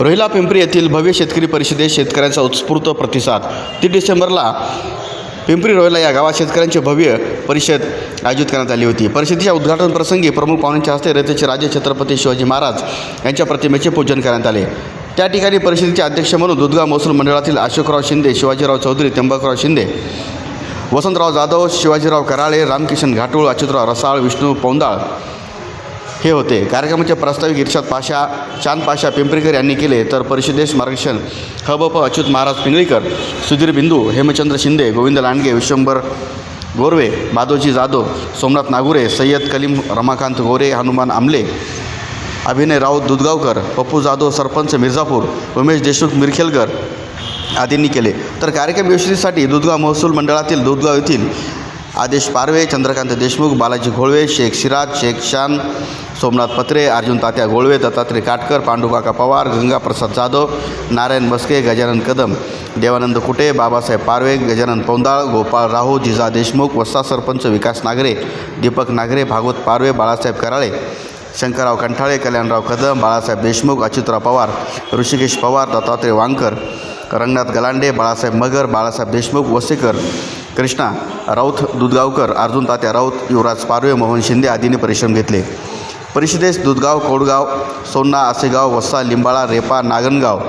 रोहिला पिंपरी येथील भव्य शेतकरी परिषदेत शेतकऱ्यांचा उत्स्फूर्त प्रतिसाद. तीस डिसेंबरला पिंपरी रोहिला या गावात शेतकऱ्यांची भव्य परिषद आयोजित करण्यात आली होती. परिषदेच्या उद्घाटन प्रसंगी प्रमुख पाहुण्यांच्या हस्ते रयतेचे राजे छत्रपती शिवाजी महाराज यांच्या प्रतिमेचे पूजन करण्यात आले. त्या ठिकाणी परिषदेचे अध्यक्ष म्हणून दुधगाव महसूल मंडळातील अशोकराव शिंदे शिवाजीराव चौधरी त्र्यंबकराव शिंदे वसंतराव जाधव शिवाजीराव कराळे रामकिशन घाटूळ अच्युतराव रसाळ विष्णू पौंदाळ हे होते. कार्यक्रमाचे प्रास्ताविक इर्षाद पाशा चांद पाशा पिंपरीकर यांनी केले. तर परिषदेश मार्गदर्शन हबप अच्युत महाराज पिंगळीकर सुधीर बिंदू हेमचंद्र शिंदे गोविंद लांडगे विश्वंभर गोरवे माधोजी जाधव सोमनाथ नागुरे सय्यद कलीम रमाकांत गोरे हनुमान आमले अभिनय राऊत दुधगावकर पप्पू जाधव सरपंच मिर्झापूर उमेश देशमुख मिरखेलकर आदींनी केले. तर कार्यक्रम यशस्वीसाठी दुधगाव महसूल मंडळातील दुधगाव येथील आदेश पारवे चंद्रकांत देशमुख बालाजी घोळवे शेख सिराज शेख शान सोमनाथ पत्रे अर्जुन तात्या गोळवे दत्तात्रय काटकर पांडुकाका पवार गंगाप्रसाद जाधव नारायण मस्के गजानन कदम देवानंद कुटे बाबासाहेब पारवे गजानन पौंदाळ गोपाळ राहू जिजा देशमुख वस्ता सरपंच विकास नागरे दीपक नागरे भागवत पारवे बाळासाहेब कराळे शंकरराव कंठाळे कल्याणराव कदम बाळासाहेब देशमुख अच्युतराव पवार ऋषिकेश पवार दत्तात्रय वांकर रंगनाथ गलांडे बाळासाहेब मगर बाळासाहेब देशमुख वसेकर कृष्णा राऊत दुधगावकर अर्जुन तात्या राऊत युवराज पारवे मोहन शिंदे आदींनी परिश्रम घेतले. परिषदेस दुधगाव कोडगाव सोन्ना आसेगाव वस्सा लिंबाळा रेपा नागनगाव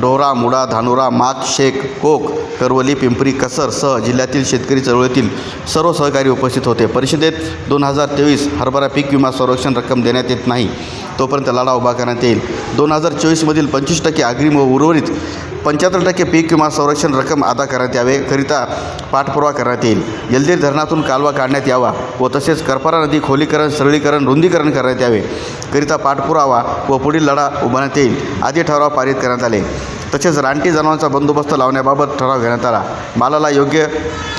डोहरा मुडा धानोरा मात शेख कोक करवली पिंपरी कसर सह जिल्ह्यातील शेतकरी चळवळीतील सर्व सहकारी उपस्थित होते. परिषदेत दोन हजार तेवीस हरभरा पीक विमा संरक्षण रक्कम देण्यात येत नाही. तोपर्यंत लढा उभा करण्यात येईल. दोन हजार चोवीसमधील पंचवीस टक्के अग्रिम व उर्वरित पंच्याहत्तर टक्के पीक विमा संरक्षण रक्कम अदा करण्यात यावेकरिता पाठपुरावा करण्यात येईल. येलदीर धरणातून कालवा काढण्यात यावा व तसेच करपारा नदी खोलीकरण सरळीकरण रुंदीकरण करण्यात यावे करिता पाठपुरावा व पुढील लढा उभारण्यात येईल. आदी ठराव पारित करण्यात आले. तसेच रानटी जनावरांचा बंदोबस्त लावण्याबाबत ठराव घेण्यात आला. मालाला योग्य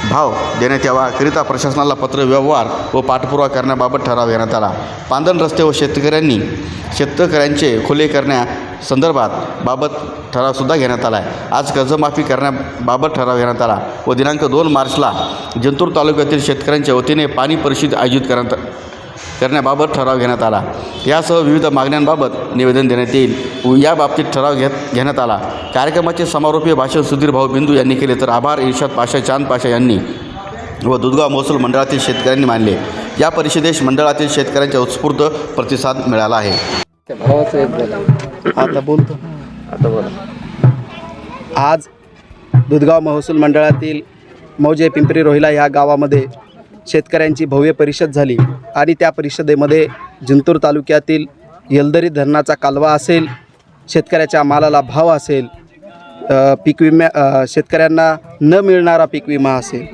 भाव देण्यात यावा करिता प्रशासनाला पत्र व्यवहार व पाठपुरावा करण्याबाबत ठराव घेण्यात आला. पांदण रस्ते व शेतकऱ्यांनी शेतकऱ्यांचे खुले करण्यासंदर्भात बाबत ठरावसुद्धा घेण्यात आला आहे आज कर्जमाफी करण्याबाबत ठराव घेण्यात आला व दिनांक दोन मार्चला जिंतूर तालुक्यातील शेतकऱ्यांच्या वतीने पाणी परिषद आयोजित करण्यात करण्याबाबत ठराव घेण्यात आला. यासह विविध मागण्यांबाबत निवेदन देण्यात येईल. या बाबतीत ठराव घेत घेण्यात आला. कार्यक्रमाचे समारोपीय भाषण सुधीर भाऊ बिंदू यांनी केले तर आभार. इर्षाद पाशा चांद पाशा यांनी व दुधगाव महसूल मंडळातील शेतकऱ्यांनी मानले. या परिषदेस मंडळातील शेतकऱ्यांचा उत्स्फूर्त प्रतिसाद मिळाला आहे. आता बोलतो. आता बोला. आज दुधगाव महसूल मंडळातील मौजे पिंपरी रोहिला ह्या गावामध्ये शेतकऱ्यांची भव्य परिषद झाली आणि त्या परिषदेमध्ये जिंतूर तालुक्यातील येलदरी धरणाचा कालवा असेल शेतकऱ्याच्या मालाला भाव असेल पीक विम्या शेतकऱ्यांना न मिळणारा पीक विमा असेल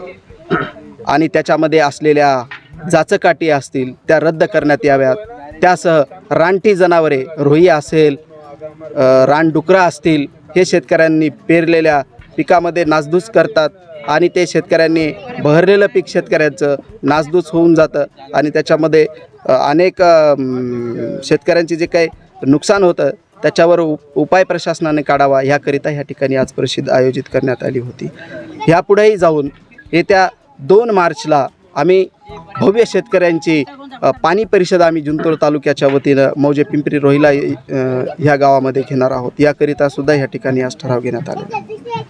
आणि त्याच्यामध्ये असलेल्या जाचकाटी असतील त्या रद्द करण्यात याव्यात. त्यासह रानटी जनावरे रोही असेल रानडुकरं असतील हे शेतकऱ्यांनी पेरलेल्या पिकामध्ये नासधूस करतात आणि ते शेतकऱ्यांनी बहरलेलं पीक शेतकऱ्यांचं नासधूस होऊन जातं आणि त्याच्यामध्ये अनेक शेतकऱ्यांचे जे काही नुकसान होतं त्याच्यावर उप उपाय प्रशासनाने काढावा ह्याकरिता ह्या ठिकाणी आज परिषद आयोजित करण्यात आली होती. ह्यापुढेही जाऊन येत्या दोन मार्चला आम्ही भव्य शेतकऱ्यांची पाणी परिषद आम्ही जिंतूर तालुक्याच्या वतीनं मौजे पिंपरी रोहिला ह्या गावामध्ये घेणार आहोत. याकरिता सुद्धा ह्या ठिकाणी आज ठराव घेण्यात आलेला